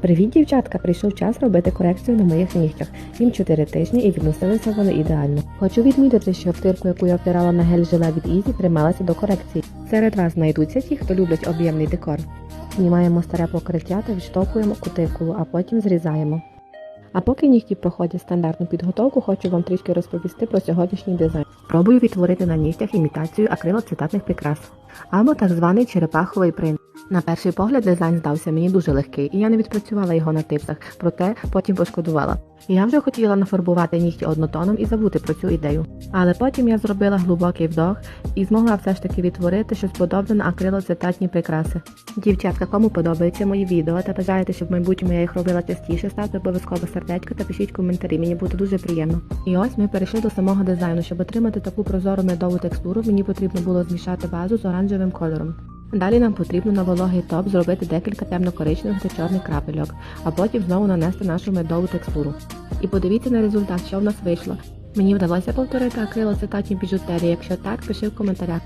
Привіт, дівчатка! Прийшов час робити корекцію на моїх нігтях. Їм 4 тижні і відносилися вони ідеально. Хочу відмітити, що втирку, яку я втирала на гель желе від Ізі, трималася до корекції. Серед вас знайдуться ті, хто люблять об'ємний декор. Знімаємо старе покриття та відштовхуємо кутикулу, а потім зрізаємо. А поки нігті проходять стандартну підготовку, хочу вам трішки розповісти про сьогоднішній дизайн. Пробую відтворити на нігтях імітацію акрилоцитатних прикрас або так званий черепаховий принт. На перший погляд дизайн здався мені дуже легкий, і я не відпрацювала його на типсах, проте потім пошкодувала. Я вже хотіла нафарбувати нігті однотоном і забути про цю ідею. Але потім я зробила глибокий вдох і змогла все ж таки відтворити щось подобне на акрилоцитатні прикраси. Дівчатка, кому подобаються мої відео та бажаєте, щоб в майбутньому я їх робила частіше, ставте обов'язково сердечко та пишіть коментарі, мені буде дуже приємно. І ось ми перейшли до самого дизайну. Щоб отримати таку прозору медову текстуру, мені потрібно було змішати базу з оранжевим кольором. Далі нам потрібно на вологий топ зробити декілька темно-коричневих та чорних крапельок, а потім знову нанести нашу медову текстуру. І подивіться на результат, що в нас вийшло. Мені вдалося повторити акрилоцитатні біжутерії. Якщо так, пиши в коментарях.